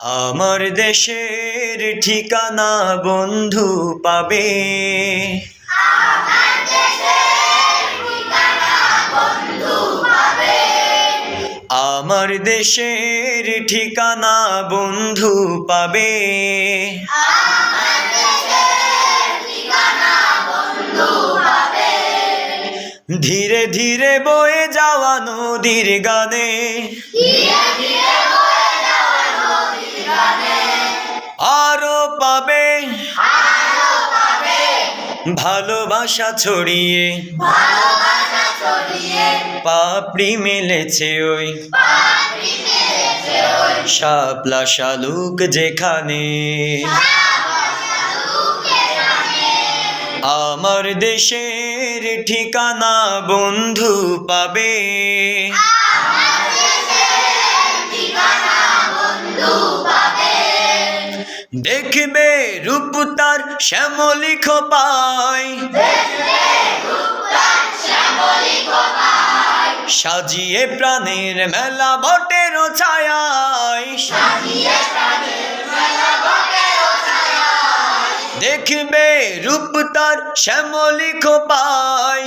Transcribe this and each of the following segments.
আমার দেশের ঠিকানা বন্ধু পাবে। আমার দেশের ঠিকানা বন্ধু পাবে। ধীরে ধীরে বয়ে যাওয়া নদীর গানে। আরও ভালোবাসা ছড়িয়ে। পাপড়ি মেলেছে ওই। শাপলা শালুক যেখানে। আমার দেশের ঠিকানা বন্ধু পাবে। দেখবে রূপ তার শ্যামলি খোপায় সাজিয়ে প্রাণের মেলা বটের দেখবে রূপ তার শ্যামলি খোপায়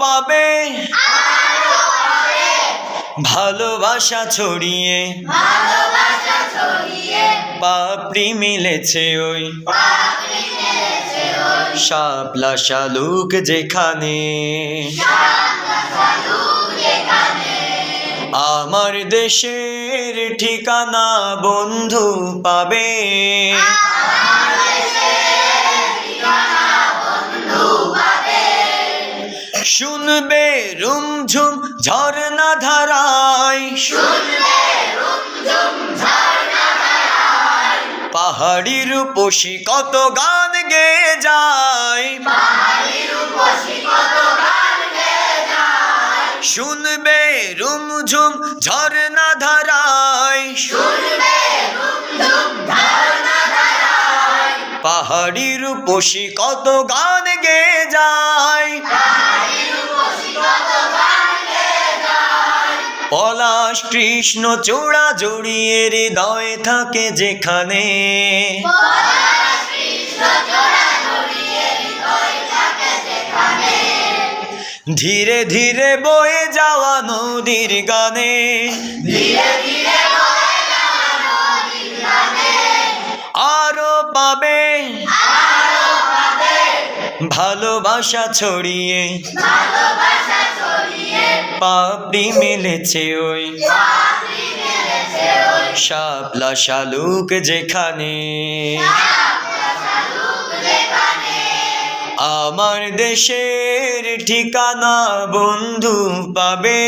পাবে। ভালোবাসা ছড়িয়ে। পাপড়ি মিলেছে ওই। শাপলা শালুক যেখানে। আমার দেশের ঠিকানা বন্ধু পাবে। শুনবে রুমঝুম ঝর্ণা ধারায়। পাহাড়ি রূপসী কত গান গে যায়। শুনবে রুমঝুম ঝর্ণা ধারায়। পাহাড়ি রূপসী কত গান গে যায়। পলাশ কৃষ্ণ চূড়া জড়িয়ে হৃদয় থাকে যেখানে। ধীরে ধীরে বয়ে যাওয়া নদীর গানে। আরও পাবে। ভালোবাসা ছড়িয়ে। পাপড়ি মেলেছে ওই। শাপলা শালুক যেখানে। আমার দেশের ঠিকানা বন্ধু পাবে।